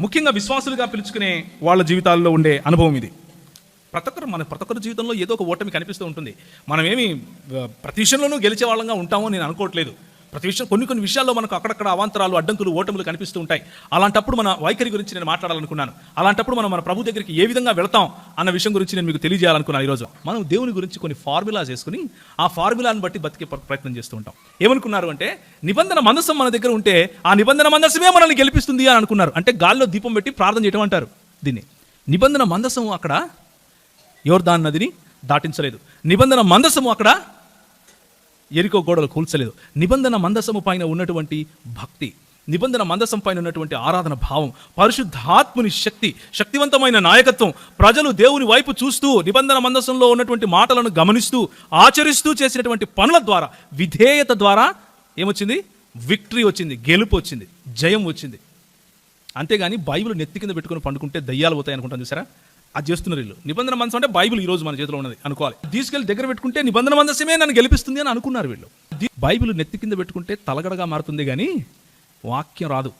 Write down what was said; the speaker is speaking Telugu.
ముఖ్యంగా విశ్వాసులుగా పిలుచుకునే వాళ్ళ జీవితాల్లో ఉండే అనుభవం ఇది. ప్రతి ఒక్కరు మన ప్రతి ఒక్కరి జీవితంలో ఏదో ఒక ఓటమి కనిపిస్తూ ఉంటుంది. మనమేమి ప్రతి విషయంలోనూ గెలిచే వాళ్ళంగా ఉంటామో నేను అనుకోవట్లేదు. ప్రతి విషయం కొన్ని కొన్ని విషయాల్లో మనకు అక్కడక్కడ అవాంతరాలు అడ్డంకులు ఓటములు కనిపిస్తూ ఉంటాయి. అలాంటప్పుడు మన వైఖరి గురించి నేను మాట్లాడాలనుకున్నాను. అలాంటప్పుడు మనం మన ప్రభు దగ్గరికి ఏ విధంగా వెళతాం? అన్న విషయం గురించి నేను మీకు తెలియజేయాలనుకున్నాను ఈరోజు. మనం దేవుని గురించి కొన్ని ఫార్ములా చేసుకుని ఆ ఫార్ములాను బట్టి బతికే ప్రయత్నం చేస్తూ ఉంటాం. ఏమనుకున్నారు అంటే నిబంధన మందసం మన దగ్గర ఉంటే ఆ నిబంధన మందసమే మనల్ని గెలిపిస్తుంది అని అనుకున్నారు. అంటే గాల్లో దీపం పెట్టి ప్రార్థన చేయడం అంటారు దీన్ని. నిబంధన మందసం అక్కడ యోర్దాన్ నదిని దాటించలేదు. నిబంధన మందసము అక్కడ ఎరుకో గోడలు కూల్చలేదు. నిబంధన మందసము పైన ఉన్నటువంటి భక్తి నిబంధన మందసం పైన ఉన్నటువంటి ఆరాధన భావం పరిశుద్ధాత్ముని శక్తి శక్తివంతమైన నాయకత్వం ప్రజలు దేవుని వైపు చూస్తూ నిబంధన మందసంలో ఉన్నటువంటి మాటలను గమనిస్తూ ఆచరిస్తూ చేసినటువంటి పనుల ద్వారా విధేయత ద్వారా ఏమొచ్చింది? విక్టరీ వచ్చింది గెలుపు వచ్చింది జయం వచ్చింది. అంతేగాని బైబిల్ నెత్తి కింద పెట్టుకుని పండుకుంటే దయ్యాలు పోతాయి అనుకుంటాను చూసారా? అది చేస్తున్నారు వీళ్ళు. నిబంధన మందసం అంటే బైబిల్ ఈ రోజు మన చేతిలో ఉన్నది అనుకోవాలి. తీసుకెళ్ళి దగ్గర పెట్టుకుంటే నిబంధన మందసమే నన్ను గెలిపిస్తుంది అని అనుకున్నారు వీళ్ళు. బైబిల్ నెత్తి కింద పెట్టుకుంటే తలగడగా మారుతుంది కానీ వాక్యం రాదు.